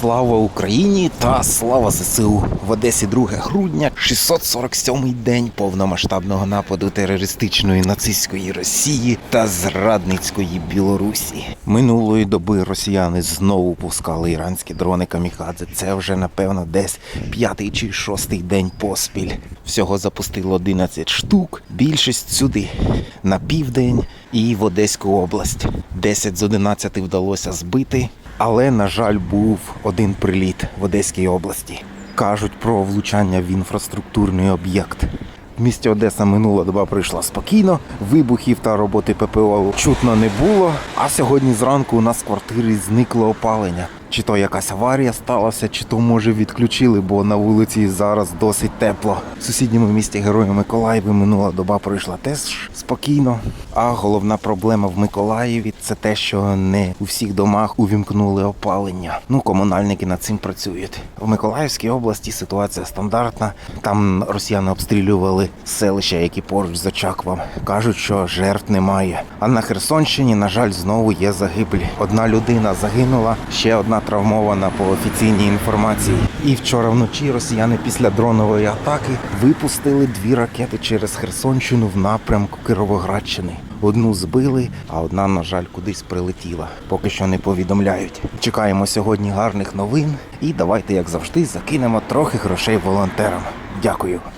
Слава Україні та слава ЗСУ в Одесі 2 грудня, 647-й день повномасштабного нападу терористичної нацистської Росії та зрадницької Білорусі. Минулої доби росіяни знову пускали іранські дрони камікадзе. Це вже напевно десь п'ятий чи шостий день поспіль. Всього запустило 11 штук. Більшість сюди на південь і в Одеську область. 10 з 11 вдалося збити, але, на жаль, був один приліт в Одеській області. Кажуть про влучання в інфраструктурний об'єкт. В місті Одеса минула доба пройшла спокійно, вибухів та роботи ППО чутно не було. А сьогодні зранку у нас в квартирі зникло опалення. Чи то якась аварія сталася, чи то може відключили, бо на вулиці зараз досить тепло. В сусідньому місті Героя Миколаєві минула доба пройшла теж спокійно. А головна проблема в Миколаєві це те, що не у всіх домах увімкнули опалення. Ну, комунальники над цим працюють. В Миколаївській області ситуація стандартна. Там росіяни обстрілювали селища, які поруч з Очаквом. Кажуть, що жертв немає. А на Херсонщині, на жаль, знову є загиблі. Одна людина загинула, ще одна травмована по офіційній інформації. І вчора вночі росіяни після дронової атаки випустили дві ракети через Херсонщину в напрямку Кировоградщини. Одну збили, а одна, на жаль, кудись прилетіла. Поки що не повідомляють. Чекаємо сьогодні гарних новин і давайте, як завжди, закинемо трохи грошей волонтерам. Дякую.